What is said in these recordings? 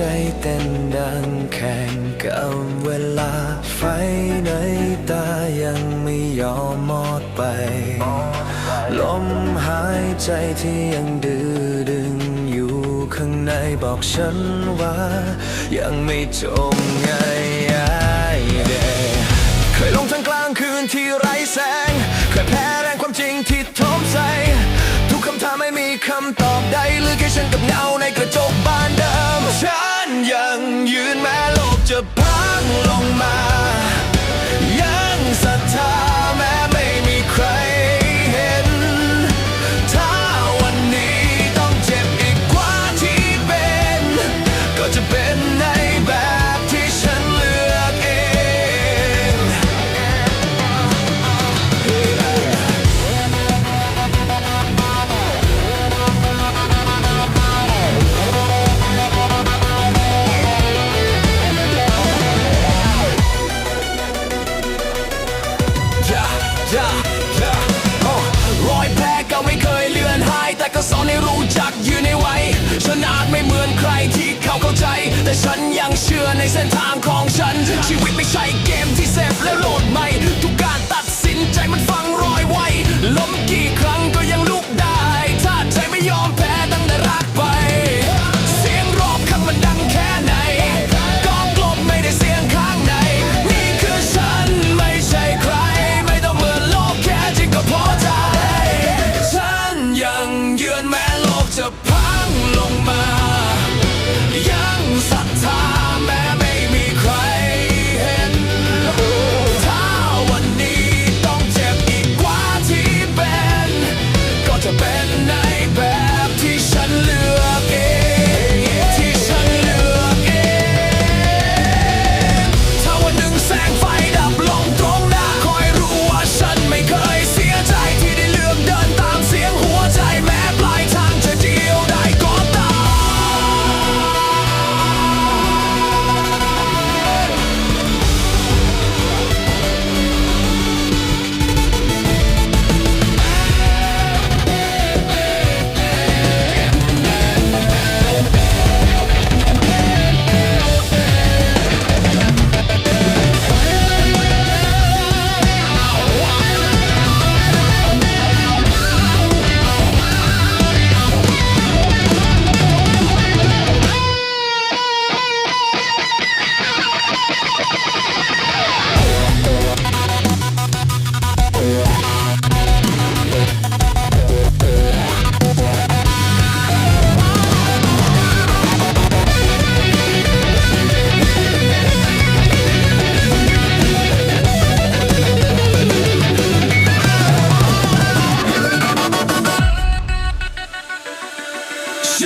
ใจเต้นดังแข่งกับเวลา ไฟในตายังไม่ยอมหมดไป ลมหายใจที่ยังดื้อดึงอยู่ข้างในบอกฉันว่า ยังไม่จบง่ายๆเดเคยลงทั้งกลางคืนที่ไร้แสง เคยแพ้แรงความจริงที่ทมใส่ทุกคำถามไม่มีคำตอบใดหลือแค่ฉันกับเงาใน รอยแผลก็ไม่เคยเลือนหาย แต่ก็สอนให้รู้จักยืนในไว้ฉันอาจไม่เหมือนใครที่เขาเข้าใจ แต่ฉันยังเชื่อในเส้นทางของฉัน ชีวิตไม่ใช่ จะพังลงมา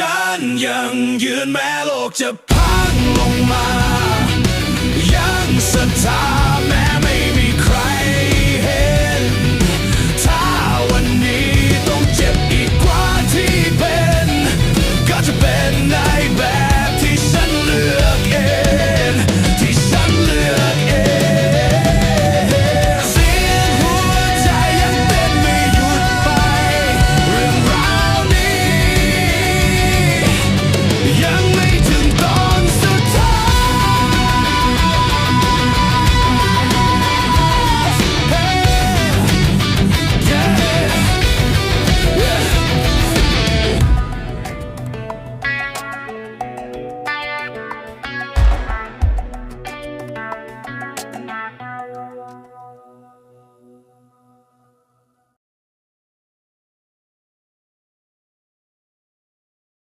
ฉันยังยืนแม้โลกจะพังลงมา ยังศรัทธา